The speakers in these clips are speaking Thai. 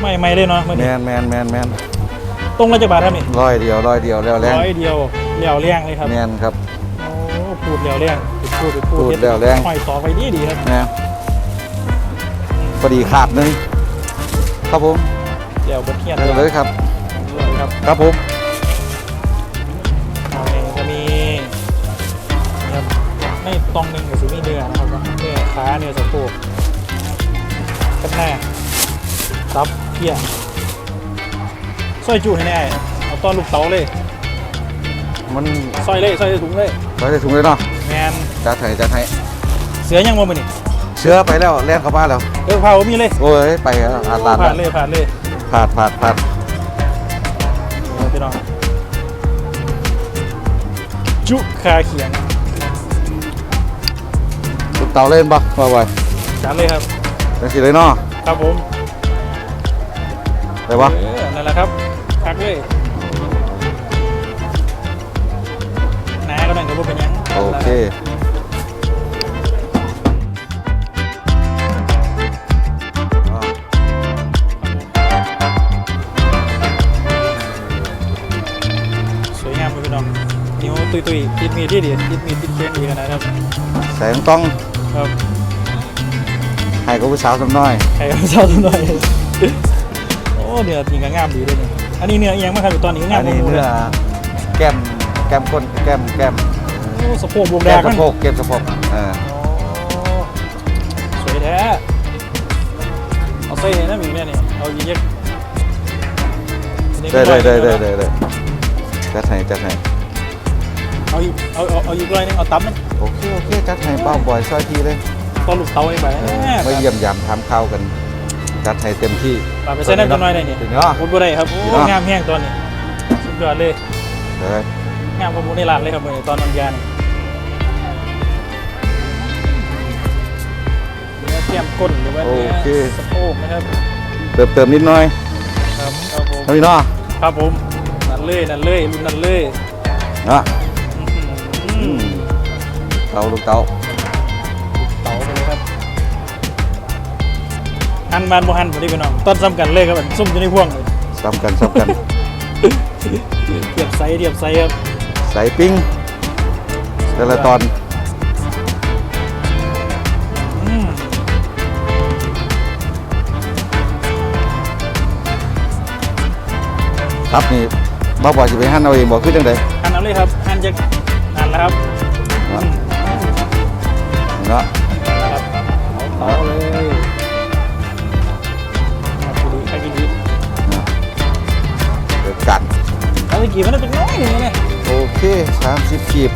ไม่ไม่เลยเนาะมื่อแมนี้นแมนแมนแมนตรงละจักบาทครับนี่ร้อยเดียวร้อยเดียวแล้วแรงร้อยเดียวเหลียวเลี้ยงเลยครับแมนครับ โอ้พูดเหลียวเลี้ยงพูดพูดพูดพูดเหลี่ยวเลี้ยงหอยต่อไปดีดีครับ แมนพอดีขาดหนึงครับผมเหลียวบนเทียนเออเลยครับเลยครับครับผมเอาเองจะมีนี่ครับในตองหนึ่งกับซูมีเนื้อนะครับเนื้อขาเนื้อสะโพกกันหน้า ซับเพี้ยซอยจูให้แน่เอาต้อนลูกเต๋าเลยมันซอยเลยซอยถุงเลยร้อยได้ถุงเลยเนาะแมนจัดให้จัดให้เสือยังบ่มือนี่เชื้อไปแล้วแล่นเข้ามาแล้วเออเผามีเลยโอ้ยไปแล้วอาลาดผ่านเลยผ่านเลยผ่านผ่านผ่านเอาพี่น้องจุคาเขียงลูกเตาเล่นปะว่าไว้จัดเลยครับจังสิเลยเนาะครับผม ไปปะเออนั่นแหละครับพักเลยน้าก็นั่งกับพวกเป็นหยังโอเคอ่าสวยงามเลยพี่น้องนิ้วตุยตุยๆติดมีดที่ดีติดมีดติดเคียงดีขนาดนะครับแสงต้องครับให้กับผู้สาวสำน้อยใครก็เศร้าหน่อยโอ้ เนื้อจริงก็งามดีเลยนี่อันนี้เนื้อเอียงมากครับอยู่ตอนนี้ก็งาอัมนนี้หมดเนื้เลอยแก้มแก้มก้นแก้มแก้มโอ้สะโพกบวมแดแก้งมสะโพกแก้มสะโพกเออโอ้สวยแท้เอาใส่ให้น้ำอีกเนี่ยนี่เอาเยอะๆอันนี้ได้ก็ได้ร้ได้อยหได้นึ่งได้ได้จัดให้จัดให้เอาอีกเอาเอาเอาอีกร้อยหนึงเอาตั้มมันโอเคโอเคจัดให้เป้าบ่อยซอยทีเลยตอนลูกเตาเองไปเออไม่เยี่ยมยามทำข้าวกัน จัดให้เต็มที่ปาไปใส่น้ำจังหน่อยหน่อยนี่ถึงเนาะพูดบ่ได้ครับโอ้เนาะงามแห้งตัวนี้ สุดยอดเลยเลยงามกว่าหมูในร้านเลยครับมื้อนี้ตอนวันยานเนื้อเทียมก้นหรือว่าเนื้อสะโพกนะครับ เติมเติมนิดหน่อยครับครับผมเท่านี้เนาะครับผมนั่นเลยนั่นเลยรุ่นนั่นเลยเนาะอื้อหือเตาลูกเตา หันบานบ่หันบ่ได้พี่น้องต้นซ้ำกันเลยครับอันซุ่มอยู่ในพ่วงเลยซ้ำกันซ้ำกันเทียบไซส์เทียบไซส์ครับใส่ปิ้งแต่ละตอนอืมครับนี่บ้าบ่อยจะไปหั่นเอาเองบอกคือจังไดหันเอาเลยครับหันจากหันแล้วครับเนาะ เอาตะกี้มันเป็นน้อยหนึงเนี่ยโอเค30กีบ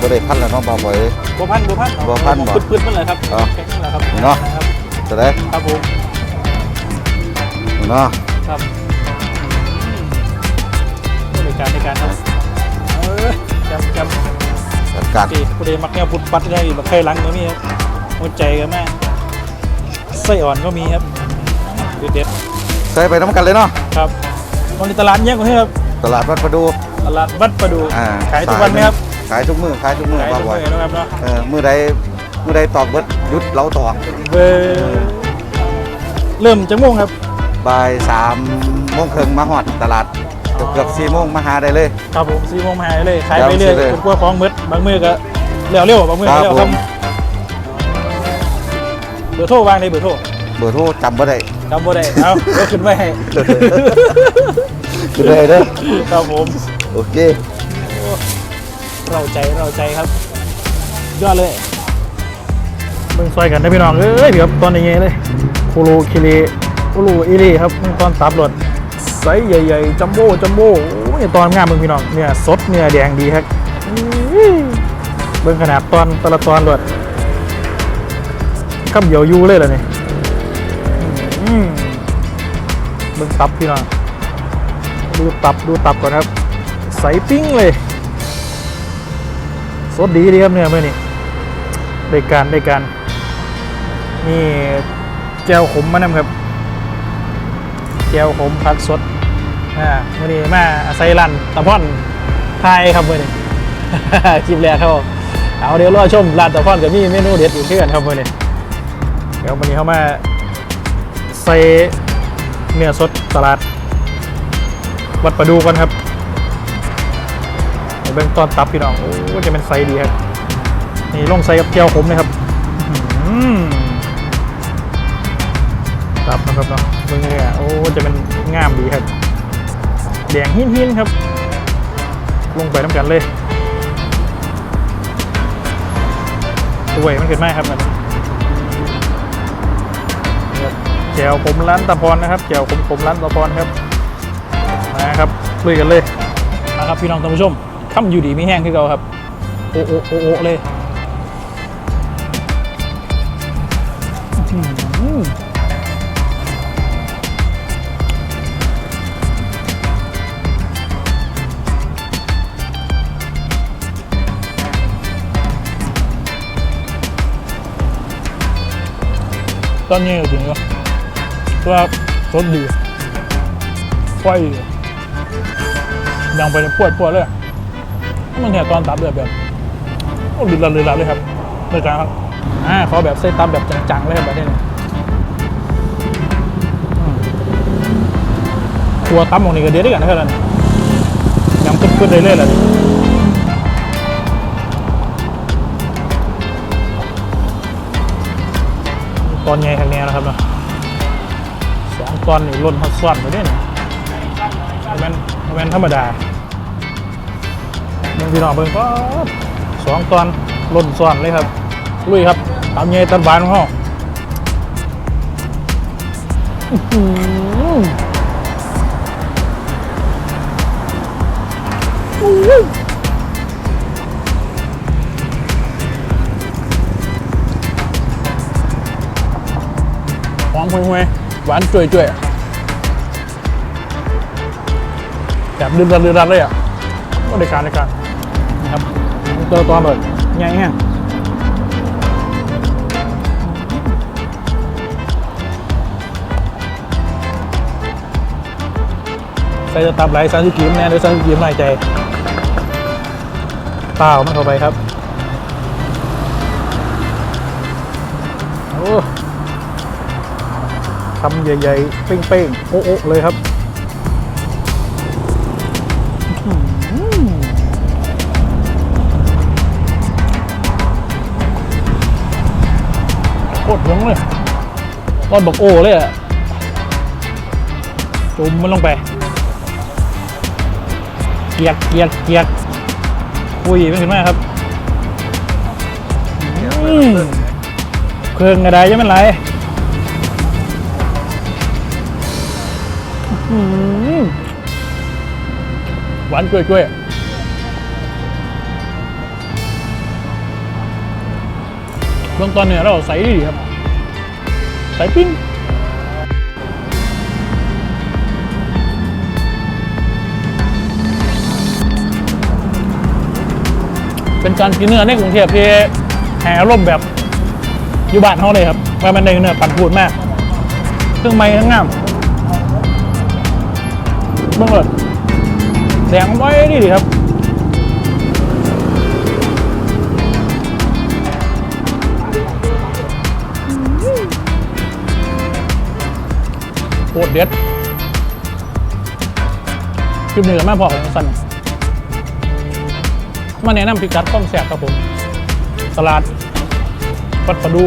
บ่ได้พันแล้วเนาะบ้าบ่อยเลยบ่พันบ่พันเอาบ่พันบ่ปืดๆมันเลยครับอ๋อแข็งๆเลยครับเนาะ ครับจะได้ครับผมเนาะครับบริการในการครับเออจำจำ จัดการตีผู้ใดมักแนวพุดปัดได้แบบไข่หลังก็มีครับหัวใจก็มากไส้อ่อนก็มีครับเด็ดใส่ไปน้ำกันเลยเนาะๆครับวันนี้ตลาดเยอะกว่านี้ครับ ตลาดวัดประดู ตลาดวัดประดู อ่าขายทุกวันไหมครับขายทุกมื้อขายทุกมื้อขายบ้าทุกบ่อยมื้อนะครับเนาะเออมื้อใดมื้อใดตอกเบิดหยุดเราตอกเบอร์เริ่มจะโมงครับ บ่ายสามโมงครึ่งมาฮอดตลาดเกือบเกือบสี่โมงมาหาได้เลย ครับผมซีโมงมาหายเลย ขายไปเรื่อยยาวสิเลยจนกว่าของหมืดบางมือก็เร็วเร็วๆบางมือก็เร็วครับคผรับมเบอร์โทรวางในเบอร์โทรเบอร์โทรจำบ่ได้ จำบ่ได้เอาเดี๋ยวขึ้นไว้ให้ คือได้เด้อครับผมโอเคเราใจเราใจครับ ยอดเลยเบิ่งซอยกันได้พี่น้องเอ้ยเดี๋ยวตอนนี้ไงเลยคูรูคิริคูรูอิริครับมึงตอนตับรถไซส์ใหญ่ๆจัมโบ้จัมโบ้โอ้ยตอนงามมึงพี่น้องเนี่ยสดเนี่ยแดงดีครับอื้อเบิ่งขนาดตอนแต่ละตอนรถคำเดียวอยูเลยเหรอเนี่ยอืมเบิ่งตับพี่น้อง ดูตับดูตับก่อนครับ ใสปิ้งเลยสดดีดีครับเนี่ยเมื่อนี้ได้การได้การนี่แจวขมมานำครับแจวขมผักสดอ่าเมื่อนี้มาอาศัยรันตะพ่อนไทยครับเมื่อนี้คลิปแรกเขาเอาเดี๋ยวรอชมร้านตะพ่อนกับมีเมนูเด็ดอีกเพื่อนครับเมื่อนี้เดี๋ยววันนี้เขามาใส่เนื้อสดตลาด วัดประดูกันครับเดี๋ยวเบิ่งตอนตับพี่น้อง โอ้จะเป็นไซดีครับ นี่ลงใส่กับเจียวขมเลยครับตับนะครับเนาะเบิ่งเลยอะโอ้จะเป็นงามดีครับแดงหินหินครับ ลงไปน้ำกันเลยด้วยมันขึ้นไหมครับมันแจวผมร้านตะพรนะครับแจวผมผมร้านตะพรครับ ลุยกันเลยนะครับพี่น้องท่านผู้ชมค่ำอยู่ดีไม่แห้งคือเก่าครับ โอโอโอโอเลยอื้อหือตอนนี้จริงๆว่าสดดีไฟดี ยังไปในปวดปวดเลยมันเนี่ยตอนตับแบบแบบโอ้ลืดละลืดละเลยครับเลยกลางครับอ่าขอแบบเส้นตับแบบจังๆเลยครับแบบนี้เนี่ยอืมตัวตับของนี่ก็เด็ดด้วยกันนะครับนั่นยังขึ้นๆเรื่อยๆเลยตอนใหญ่ทางนี้นะครับเนาะสองตอนนี่ล้นฮอตซ้อนไปด้วยเนี่ย มันมันธรรมดาเบิ่งพี่น้องเบิ่งก็สองตอนล่นซ้อนเลยครับ ลุยครับตามเงยตันบานของเขาอื้อหืออุ้ยหอมห่วยๆหวานจ่วยๆ แบบดื้อดันดื้อดันเลยอะก็ได้การได้การนะครับตัวตัวเลยใหญ่แห้งใส่จะตับไหลสารสุกิมแน่ด้วยสารสุกิมหน่อยใจเปล่ามันเข้าไปครับ โอ้คำใหญ่ๆเป้งๆ โอ๊ะๆเลยครับ ตรหวงเลยตอนบอกโอ้เลยอะจุ่มมันลงไป เกียกเกียกเกียกคุยไม่ถึงมากครับเครื่องกระไดยังไม่ไหลหวานกล้วยๆเบื้อ งต้นเนี่ยเราใส่ดีครับ ใส่ปิ้งเป็นการกินเนื้อในกรุงเทพที่แห่อารมณ์แบบอยู่บ้านเขาเลยครับว่ามันในเนื้อปั่นปูดมากเครื่องไม้ทั้งงามเบื้องเลยแดงไว้ดีดีครับ โคตรเด็ดคลิปนี้กับแม่พ่อของสันมาแนะนำพิกัดข้อมแสบครับผม ตลาดวัดประดู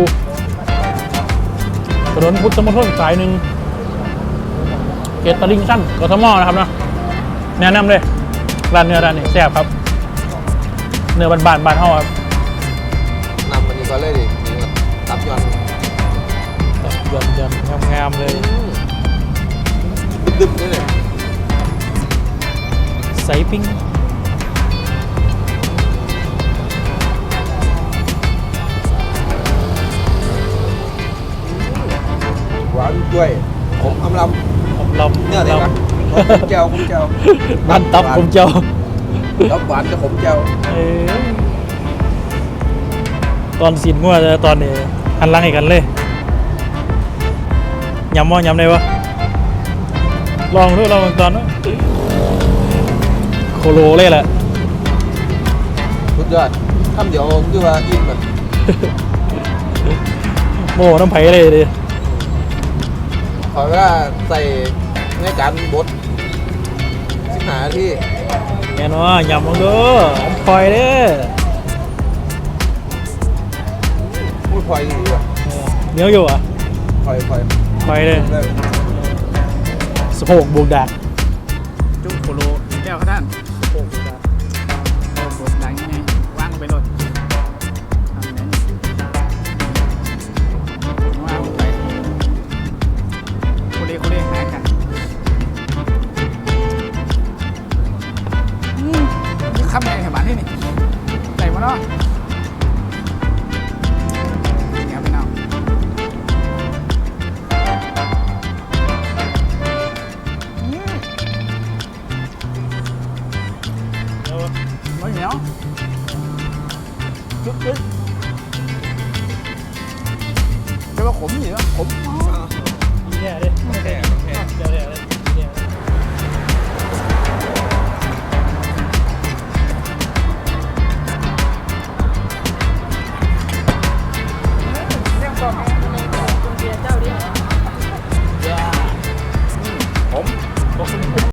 ถนนพุทธมณฑลสายหนึ่งเกตตลิงชั่นกทมนะครับเนาะแนะนำเลยร้านเนื้อร้านนี้แซ่บครับ เนื้อบานๆบานเฮาครับนำมันนี้ก็เลยดิตับยอนยอนยอนงามๆเลย ดึบๆนี่เลยใส่ปิ้งหวานด้วยผมอำลผมลำำเนี่ยเดี๋ยวนะผมเจียว ผมเจียวบ้านตับผมเจ้าตับหวานกับผมเจียวเอ้ยตอนสินงัวจะตอนนี้หันหลังให้กันเลยยำว่ายำได้ปะลองดูลองตอนนู้นโคโลเลยแหละสุดยอดทำเดี๋ยวคือว่าอิ่มอะโม่น้ำไผ่เลยดิคขอเวลาใส่ในการบดสิบหาที่แน่นอนยำลงดูคอยเด้อพูดพลอยอยู่อะเออเหนียวอยู่อะพลอยพลอยคอยเลย สะโพกบวกดาบจุ๊โคโลแก้วครับท่านสะโบวกดาบโอ้โหงยังไงวางลงไปโลดทำไงวางลงไปคเลโคเลหากันอืมนี่ทำไงแถวบ้านที่นี่ใส่มาเนาะ ว่าขมอยู่นะขมเนี่ยดิ